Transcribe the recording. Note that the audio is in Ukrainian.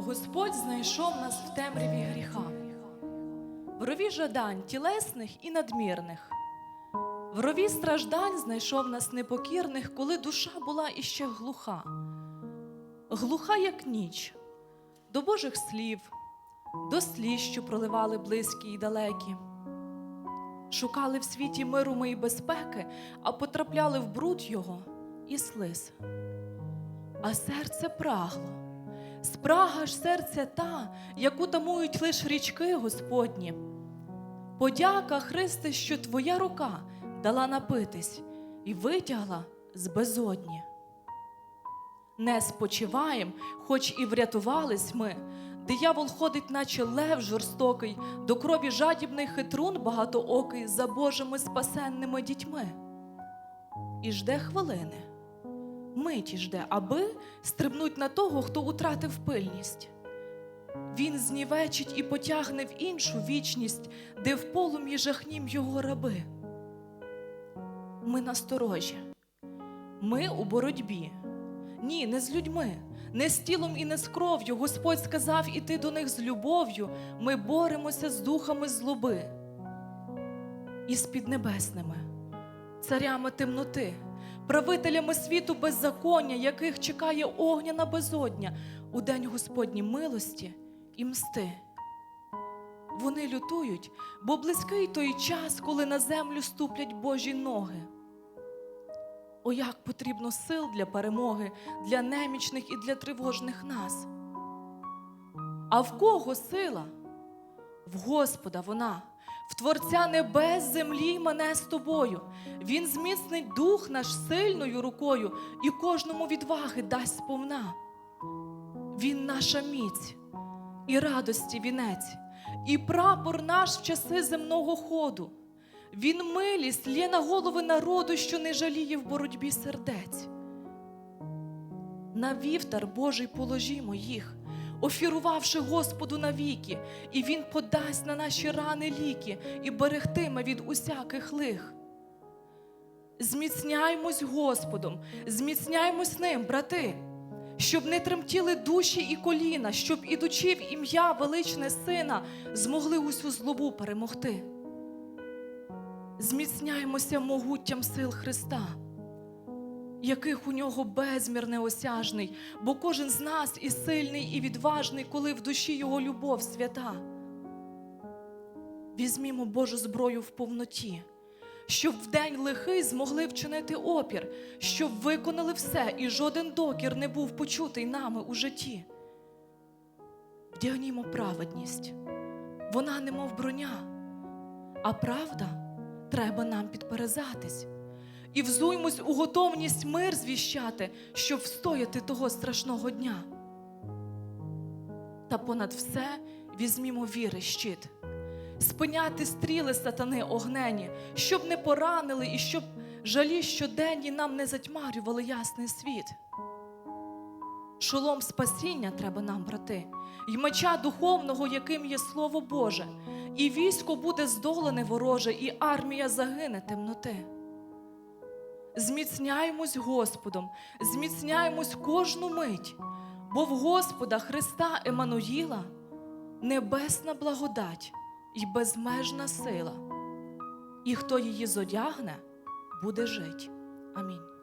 Господь знайшов нас в темряві гріха, в рові жадань тілесних і надмірних. В рові страждань знайшов нас непокірних, коли душа була іще глуха, глуха, як ніч, до Божих слів, до сліз, що проливали близькі й далекі. Шукали в світі миру ми й безпеки, а потрапляли в бруд його і слиз. А серце прагло. Спрага ж серця та, яку тамують лиш річки Господні. Подяка, Христе, що твоя рука дала напитись і витягла з безодні. Не спочиваєм, хоч і врятувались ми. Диявол ходить, наче лев жорстокий, до крові жадібний хитрун багатоокий за Божими спасенними дітьми. І жде хвилини миті жде, аби стрибнуть на того, хто утратив пильність. Він знівечить і потягне в іншу вічність, де в полум'ї жахнім його раби. Ми насторожі, ми у боротьбі. Ні, не з людьми, не з тілом і не з кров'ю. Господь сказав іти до них з любов'ю. Ми боремося з духами злоби і з піднебесними, царями темноти правителями світу беззаконня, яких чекає огняна безодня у день Господній милості і мсти. Вони лютують, бо близький той час, коли на землю ступлять Божі ноги. О, як потрібно сил для перемоги, для немічних і для тривожних нас. А в кого сила? В Господа вона в Творця небес, землі мене з тобою. Він зміцнить дух наш сильною рукою і кожному відваги дасть сповна. Він наша міць і радості вінець, і прапор наш в часи земного ходу. Він милість лє на голови народу, що не жаліє в боротьбі сердець. На вівтар Божий положімо їх офірувавши Господу навіки, і Він подасть на наші рани ліки і берегтиме від усяких лих. Зміцняймось Господом, зміцняймось ним, брати, щоб не тремтіли душі і коліна, щоб, ідучи в ім'я величне Сина, змогли усю злобу перемогти. Зміцняймося могуттям сил Христа яких у нього безмір неосяжний, бо кожен з нас і сильний, і відважний, коли в душі його любов свята. Візьмімо Божу зброю в повноті, щоб в день лихий змогли вчинити опір, щоб виконали все, і жоден докір не був почутий нами у житті. Вдягнімо праведність, вона немов броня, а правда треба нам підперезатись і взуймось у готовність мир звіщати, щоб встояти того страшного дня. Та понад все візьмімо віри щит, спиняти стріли сатани огнені, щоб не поранили і щоб жалі щоденні нам не затьмарювали ясний світ. Шолом спасіння треба нам, брати, й меча духовного, яким є Слово Боже, і військо буде здолене вороже, і армія загине темноти зміцняємось Господом, зміцняємось кожну мить, бо в Господа Христа Еммануїла небесна благодать і безмежна сила, і хто її зодягне, буде жить. Амінь.